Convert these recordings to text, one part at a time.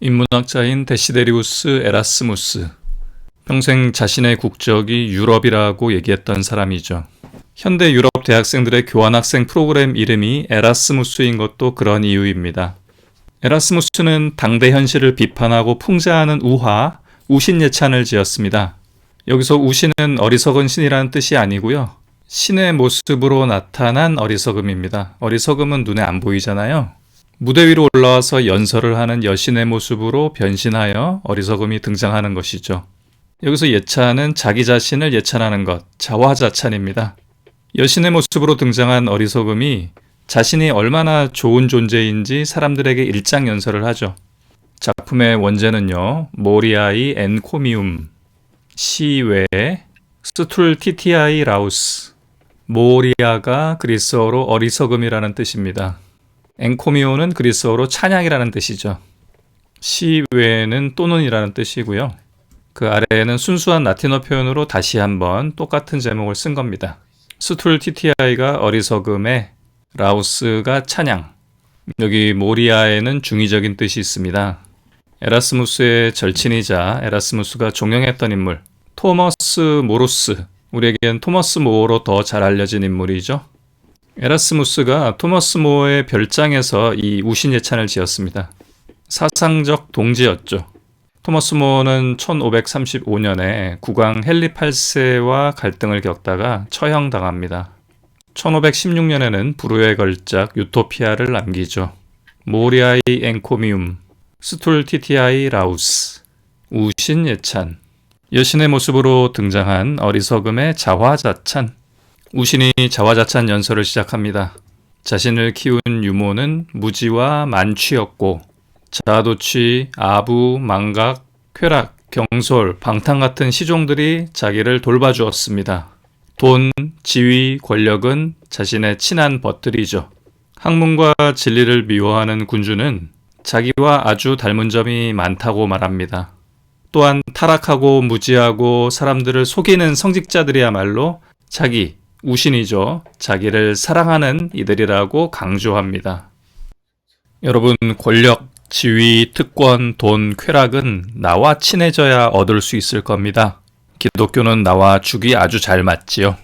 인문학자인 데시데리우스 에라스무스. 평생 자신의 국적이 유럽이라고 얘기했던 사람이죠. 현대 유럽 대학생들의 교환학생 프로그램 이름이 에라스무스인 것도 그런 이유입니다. 에라스무스는 당대 현실을 비판하고 풍자하는 우화, 우신예찬을 지었습니다. 여기서 우신은 어리석은 신이라는 뜻이 아니고요. 신의 모습으로 나타난 어리석음입니다. 어리석음은 눈에 안 보이잖아요. 무대 위로 올라와서 연설을 하는 여신의 모습으로 변신하여 어리석음이 등장하는 것이죠. 여기서 예찬은 자기 자신을 예찬하는 것, 자화자찬입니다. 여신의 모습으로 등장한 어리석음이 자신이 얼마나 좋은 존재인지 사람들에게 일장 연설을 하죠. 작품의 원제는요, 모리아이 엔코미움, 시외 스툴 티티아이 라우스, 모리아가 그리스어로 어리석음이라는 뜻입니다. 엔코미오는 그리스어로 찬양이라는 뜻이죠. 시외는 또는이라는 뜻이고요. 그 아래에는 순수한 라틴어 표현으로 다시 한번 똑같은 제목을 쓴 겁니다. 스툴티티아이가 어리석음에 라우스가 찬양. 여기 모리아에는 중의적인 뜻이 있습니다. 에라스무스의 절친이자 에라스무스가 종영했던 인물 토머스 모루스 우리에겐 토머스 모어로 더 잘 알려진 인물이죠. 에라스무스가 토머스 모어의 별장에서 이 우신 예찬을 지었습니다. 사상적 동지였죠. 토머스 모어는 1535년에 국왕 헨리 8세와 갈등을 겪다가 처형당합니다. 1516년에는 불후의 걸작 유토피아를 남기죠. 모리아이 앵코미움, 스툴티티아이 라우스, 우신 예찬, 여신의 모습으로 등장한 어리석음의 자화자찬. 우신이 자화자찬 연설을 시작합니다. 자신을 키운 유모는 무지와 만취였고 자도취, 아부, 망각, 쾌락, 경솔, 방탕 같은 시종들이 자기를 돌봐주었습니다. 돈, 지위, 권력은 자신의 친한 벗들이죠. 학문과 진리를 미워하는 군주는 자기와 아주 닮은 점이 많다고 말합니다. 또한 타락하고 무지하고 사람들을 속이는 성직자들이야말로 자기, 우신이죠. 자기를 사랑하는 이들이라고 강조합니다. 여러분, 권력, 지위, 특권, 돈, 쾌락은 나와 친해져야 얻을 수 있을 겁니다. 기독교는 나와 죽이 아주 잘 맞지요.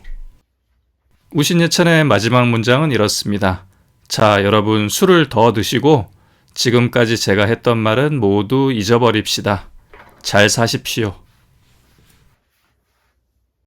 우신예찬의 마지막 문장은 이렇습니다. 자, 여러분 술을 더 드시고 지금까지 제가 했던 말은 모두 잊어버립시다. 잘 사십시오.